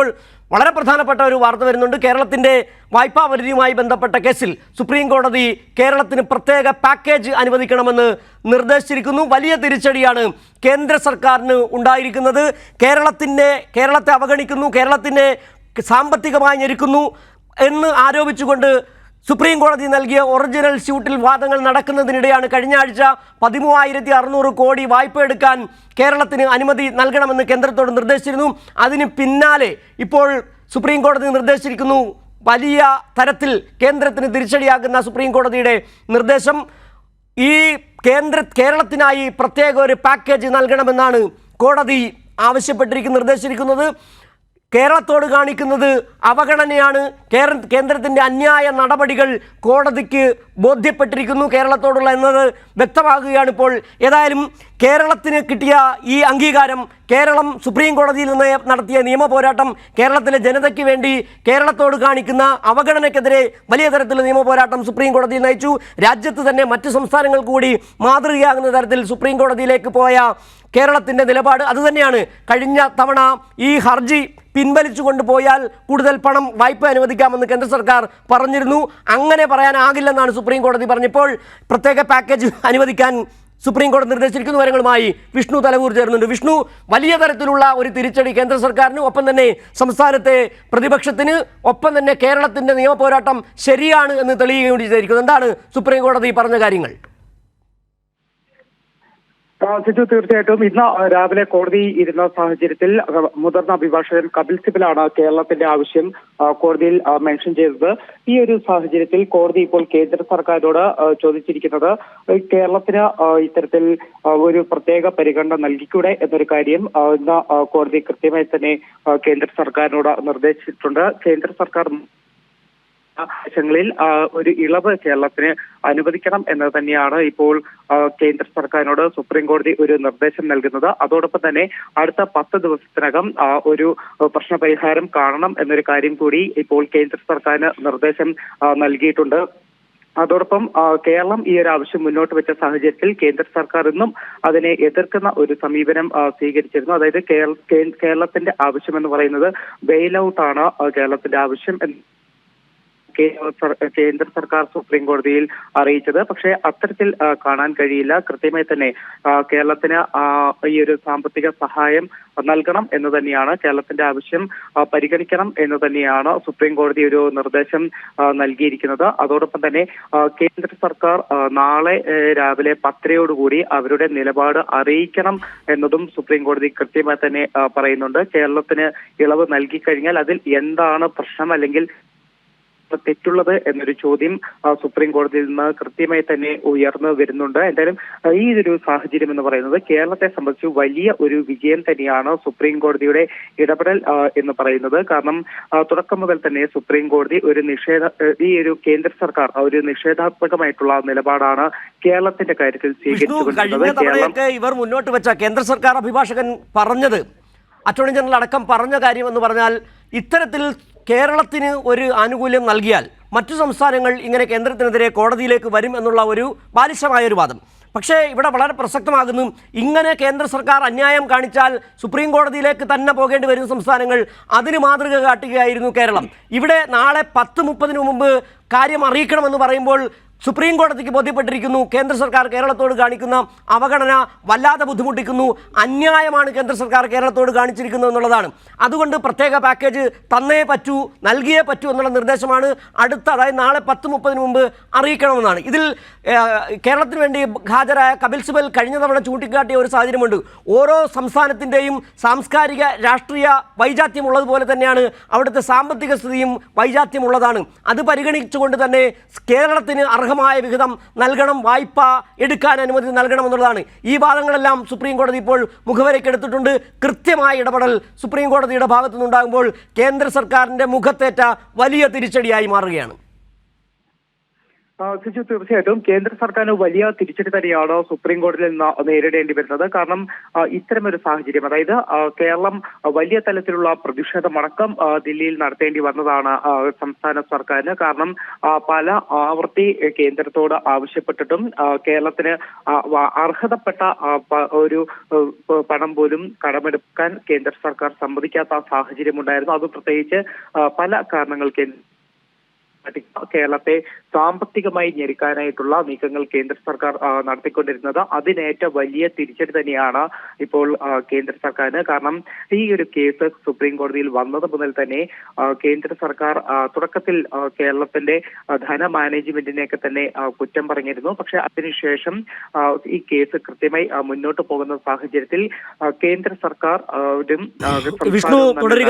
ഇപ്പോൾ വളരെ പ്രധാനപ്പെട്ട ഒരു വാർത്ത വരുന്നുണ്ട്. കേരളത്തിന്റെ വായ്പാ പരിധിയുമായി ബന്ധപ്പെട്ട കേസിൽ സുപ്രീം കോടതി കേരളത്തിന് പ്രത്യേക പാക്കേജ് അനുവദിക്കണമെന്ന് നിർദ്ദേശിച്ചിരിക്കുന്നു. വലിയ തിരിച്ചടിയാണ് കേന്ദ്ര സർക്കാരിന് ഉണ്ടായിരിക്കുന്നത്. കേരളത്തിന്റെ കേരളത്തെ അവഗണിക്കുന്നു കേരളത്തിന്റെ സാമ്പത്തികമായി ഞെരുക്കുന്നു എന്ന് ആരോപിച്ചുകൊണ്ട് സുപ്രീം കോടതി നൽകിയ ഒറിജിനൽ ഷൂട്ടിൽ വാദങ്ങൾ നടക്കുന്നതിനിടെയാണ് കഴിഞ്ഞ ആഴ്ച പതിമൂവായിരത്തി അറുന്നൂറ് കോടി വായ്പ എടുക്കാൻ കേരളത്തിന് അനുമതി നൽകണമെന്ന് കേന്ദ്രത്തോട് നിർദ്ദേശിച്ചിരുന്നു. അതിന് പിന്നാലെ ഇപ്പോൾ സുപ്രീം കോടതി നിർദ്ദേശിച്ചിരിക്കുന്നു. വലിയ തരത്തിൽ കേന്ദ്രത്തിന് തിരിച്ചടിയാകുന്ന സുപ്രീം കോടതിയുടെ നിർദ്ദേശം. ഈ കേന്ദ്ര കേരളത്തിനായി പ്രത്യേക ഒരു പാക്കേജ് നൽകണമെന്നാണ് കോടതി ആവശ്യപ്പെട്ടിരിക്കുന്ന നിർദ്ദേശിച്ചിരിക്കുന്നത്. കേരളത്തോട് കാണിക്കുന്നത് അവഗണനയാണ്. കേര കേന്ദ്രത്തിന്റെ അന്യായ നടപടികൾ കോടതിക്ക് ബോധ്യപ്പെട്ടിരിക്കുന്നു കേരളത്തോടുള്ള എന്നത് വ്യക്തമാകുകയാണ് ഇപ്പോൾ. ഏതായാലും കേരളത്തിന് കിട്ടിയ ഈ അംഗീകാരം കേരളം സുപ്രീം കോടതിയിൽ നിന്ന് നടത്തിയ നിയമ പോരാട്ടം കേരളത്തിലെ ജനതയ്ക്ക് വേണ്ടി കേരളത്തോട് കാണിക്കുന്ന അവഗണനയ്ക്കെതിരെ വലിയ തരത്തിലുള്ള നിയമ പോരാട്ടം സുപ്രീം കോടതിയിൽ നയിച്ചു. രാജ്യത്ത് തന്നെ മറ്റ് സംസ്ഥാനങ്ങൾ കൂടി മാതൃകയാകുന്ന തരത്തിൽ സുപ്രീം കോടതിയിലേക്ക് പോയ കേരളത്തിന്റെ നിലപാട് അതുതന്നെയാണ്. കഴിഞ്ഞ തവണ ഈ ഹർജി പിൻവലിച്ചു കൊണ്ടുപോയാൽ കൂടുതൽ പണം വായ്പ അനുവദിക്കാമെന്ന് കേന്ദ്ര സർക്കാർ പറഞ്ഞിരുന്നു. അങ്ങനെ പറയാനാകില്ലെന്നാണ് സുപ്രീം കോടതി പറഞ്ഞപ്പോൾ പ്രത്യേക പാക്കേജ് അനുവദിക്കാൻ സുപ്രീം കോടതി നിർദ്ദേശിച്ചിരിക്കുന്ന വിവരങ്ങളുമായി വിഷ്ണു തലവൂർ ചേർന്നുണ്ട് വിഷ്ണു വലിയ തരത്തിലുള്ള ഒരു തിരിച്ചടി കേന്ദ്ര സർക്കാരിന് ഒപ്പം തന്നെ സംസ്ഥാനത്തെ പ്രതിപക്ഷത്തിന് ഒപ്പം തന്നെ കേരളത്തിന്റെ നിയമപോരാട്ടം ശരിയാണ് എന്ന് തെളിയുകയും ചെയ്തിരിക്കുന്നു. എന്താണ് സുപ്രീം കോടതി പറഞ്ഞ കാര്യങ്ങൾ? സിജു തീർച്ചയായിട്ടും ഇന്ന് രാവിലെ കോടതി ഇരുന്ന സാഹചര്യത്തിൽ മുതിർന്ന അഭിഭാഷകൻ കപിൽ സിബലാണ് കേരളത്തിന്റെ ആവശ്യം കോടതിയിൽ മെൻഷൻ ചെയ്തത്. ഈ ഒരു സാഹചര്യത്തിൽ കോടതി ഇപ്പോൾ കേന്ദ്ര സർക്കാരിനോട് ചോദിച്ചിരിക്കുന്നത് കേരളത്തിന് ഇത്തരത്തിൽ ഒരു പ്രത്യേക പരിഗണന നൽകിക്കൂടെ എന്നൊരു കാര്യം ഇന്ന് കോടതി കൃത്യമായി തന്നെ കേന്ദ്ര സർക്കാരിനോട് നിർദ്ദേശിച്ചിട്ടുണ്ട്. കേന്ദ്ര സർക്കാർ വശങ്ങളിൽ ആ, ഒരു ഇളവ് കേരളത്തിന് അനുവദിക്കണം എന്നത് തന്നെയാണ് ഇപ്പോൾ കേന്ദ്ര സർക്കാരിനോട് സുപ്രീം കോടതി ഒരു നിർദ്ദേശം നൽകുന്നത്. അതോടൊപ്പം തന്നെ അടുത്ത പത്ത് ദിവസത്തിനകം ഒരു പ്രശ്നപരിഹാരം കാണണം എന്നൊരു കാര്യം കൂടി ഇപ്പോൾ കേന്ദ്ര സർക്കാരിന് നിർദ്ദേശം നൽകിയിട്ടുണ്ട്. അതോടൊപ്പം കേരളം ഈ ഒരു ആവശ്യം മുന്നോട്ട് വെച്ച സാഹചര്യത്തിൽ കേന്ദ്ര സർക്കാർ ഇന്നും അതിനെ എതിർക്കുന്ന ഒരു സമീപനം സ്വീകരിച്ചിരുന്നു. അതായത് കേരളത്തിന്റെ ആവശ്യം എന്ന് പറയുന്നത് ബെയിൽ ഔട്ടാണ് കേരളത്തിന്റെ ആവശ്യം എന്ന് കേന്ദ്ര സർക്കാർ സുപ്രീം കോടതിയിൽ അറിയിച്ചത്. പക്ഷേ അത്തരത്തിൽ കാണാൻ കഴിയില്ല. കൃത്യമായി തന്നെ കേരളത്തിന് ഈ ഒരു സാമ്പത്തിക സഹായം നൽകണം എന്ന് തന്നെയാണ് കേരളത്തിന്റെ ആവശ്യം പരിഗണിക്കണം എന്ന് തന്നെയാണ് സുപ്രീം കോടതി ഒരു നിർദ്ദേശം നൽകിയിരിക്കുന്നത്. അതോടൊപ്പം തന്നെ കേന്ദ്ര സർക്കാർ നാളെ രാവിലെ പത്തരയോടുകൂടി അവരുടെ നിലപാട് അറിയിക്കണം എന്നതും സുപ്രീം കോടതി കൃത്യമായി തന്നെ പറയുന്നുണ്ട്. കേരളത്തിന് ഇളവ് നൽകി കഴിഞ്ഞാൽ അതിൽ എന്താണ് പ്രശ്നം അല്ലെങ്കിൽ തെറ്റുള്ളത് എന്നൊരു ചോദ്യം സുപ്രീം കോടതിയിൽ നിന്ന് കൃത്യമായി തന്നെ ഉയർന്നു വരുന്നുണ്ട്. എന്തായാലും ഈ ഒരു സാഹചര്യം എന്ന് പറയുന്നത് കേരളത്തെ സംബന്ധിച്ച് വലിയ ഒരു വിജയം തന്നെയാണ് സുപ്രീം കോടതിയുടെ ഇടപെടൽ എന്ന് പറയുന്നത്. കാരണം തുടക്കം മുതൽ തന്നെ സുപ്രീം കോടതി ഒരു നിഷേധ ഈ ഒരു കേന്ദ്ര സർക്കാർ ഒരു നിഷേധാത്മകമായിട്ടുള്ള നിലപാടാണ് കേരളത്തിന്റെ കാര്യത്തിൽ സ്വീകരിച്ചത് ഇവർ മുന്നോട്ട് വെച്ച കേന്ദ്ര സർക്കാർ അഭിഭാഷകൻ പറഞ്ഞത് അറ്റോർണി ജനറൽ അടക്കം പറഞ്ഞ കാര്യം എന്ന് പറഞ്ഞാൽ ഇത്തരത്തിൽ കേരളത്തിന് ഒരു ആനുകൂല്യം നൽകിയാൽ മറ്റു സംസ്ഥാനങ്ങൾ ഇങ്ങനെ കേന്ദ്രത്തിനെതിരെ കോടതിയിലേക്ക് വരും എന്നുള്ള ഒരു ബാലിശമായ ഒരു വാദം. പക്ഷേ ഇവിടെ വളരെ പ്രസക്തമാകുന്നു. ഇങ്ങനെ കേന്ദ്ര സർക്കാർ അന്യായം കാണിച്ചാൽ സുപ്രീം കോടതിയിലേക്ക് തന്നെ പോകേണ്ടി വരുന്ന സംസ്ഥാനങ്ങൾ. അതിന് മാതൃക കാട്ടുകയായിരുന്നു കേരളം. ഇവിടെ നാളെ പത്ത് മുപ്പതിന് മുമ്പ് കാര്യം അറിയിക്കണമെന്ന് പറയുമ്പോൾ സുപ്രീം കോടതിക്ക് ബോധ്യപ്പെട്ടിരിക്കുന്നു. കേന്ദ്ര സർക്കാർ കേരളത്തോട് കാണിക്കുന്ന അവഗണന വല്ലാതെ ബുദ്ധിമുട്ടിക്കുന്നു. അന്യായമാണ് കേന്ദ്ര സർക്കാർ കേരളത്തോട് കാണിച്ചിരിക്കുന്നത് എന്നുള്ളതാണ്. അതുകൊണ്ട് പ്രത്യേക പാക്കേജ് തന്നേ പറ്റൂ നൽകിയേ പറ്റൂ എന്നുള്ള നിർദ്ദേശമാണ് അടുത്ത അതായത് നാളെ പത്ത് മുപ്പതിന് മുമ്പ് അറിയിക്കണമെന്നാണ്. ഇതിൽ കേരളത്തിന് വേണ്ടി ഹാജരായ കപിൽ സിബൽ കഴിഞ്ഞ തവണ ചൂണ്ടിക്കാട്ടിയ ഒരു സാഹചര്യമുണ്ട്. ഓരോ സംസ്ഥാനത്തിന്റെയും സാംസ്കാരിക രാഷ്ട്രീയ വൈജാത്യം ഉള്ളതുപോലെ തന്നെയാണ് അവിടുത്തെ സാമ്പത്തിക സ്ഥിതിയും വൈജാത്യമുള്ളതാണ് അത് പരിഗണിച്ചുകൊണ്ട് തന്നെ കേരളത്തിന് അർഹമായ വിഹിതം നൽകണം വായ്പ എടുക്കാൻ അനുമതി നൽകണം എന്നുള്ളതാണ് ഈ വാദങ്ങളെല്ലാം സുപ്രീം കോടതി ഇപ്പോൾ മുഖവരയ്ക്ക് എടുത്തിട്ടുണ്ട്. കൃത്യമായ ഇടപെടൽ സുപ്രീം കോടതിയുടെ ഭാഗത്തു നിന്നുണ്ടാകുമ്പോൾ കേന്ദ്ര സർക്കാരിന്റെ മുഖത്തേറ്റ വലിയ തിരിച്ചടിയായി മാറുകയാണ്. സിജു തീർച്ചയായിട്ടും കേന്ദ്ര സർക്കാരിന് വലിയ തിരിച്ചടി തന്നെയാണ് സുപ്രീം കോടതിയിൽ നേരിടേണ്ടി വരുന്നത്. കാരണം ഇത്തരമൊരു സാഹചര്യം അതായത് കേരളം വലിയ തലത്തിലുള്ള പ്രതിഷേധമടക്കം ദില്ലിയിൽ നടത്തേണ്ടി വന്നതാണ് സംസ്ഥാന സർക്കാരിന്. കാരണം പല ആവർത്തി കേന്ദ്രത്തോട് ആവശ്യപ്പെട്ടിട്ടും കേരളത്തിന് അർഹതപ്പെട്ട ഒരു പണം പോലും കടമെടുക്കാൻ കേന്ദ്ര സർക്കാർ സമ്മതിക്കാത്ത സാഹചര്യമുണ്ടായിരുന്നു. അത് പ്രത്യേകിച്ച് പല കാരണങ്ങൾ കേന്ദ്ര കേരളത്തെ സാമ്പത്തികമായി ഞെരുക്കാനായിട്ടുള്ള നീക്കങ്ങൾ കേന്ദ്ര സർക്കാർ നടത്തിക്കൊണ്ടിരുന്നത്. അതിനേറ്റ വലിയ തിരിച്ചടി തന്നെയാണ് ഇപ്പോൾ കേന്ദ്ര സർക്കാരിന്. കാരണം ഈ ഒരു കേസ് സുപ്രീം കോടതിയിൽ വന്നത് മുതൽ തന്നെ കേന്ദ്ര സർക്കാർ തുടക്കത്തിൽ കേരളത്തിന്റെ ധന മാനേജ്മെന്റിനെയൊക്കെ തന്നെ കുറ്റം പറഞ്ഞിരുന്നു. പക്ഷെ അതിനുശേഷം ഈ കേസ് കൃത്യമായി മുന്നോട്ട് പോകുന്ന സാഹചര്യത്തിൽ കേന്ദ്ര സർക്കാർ വിഷ്ണു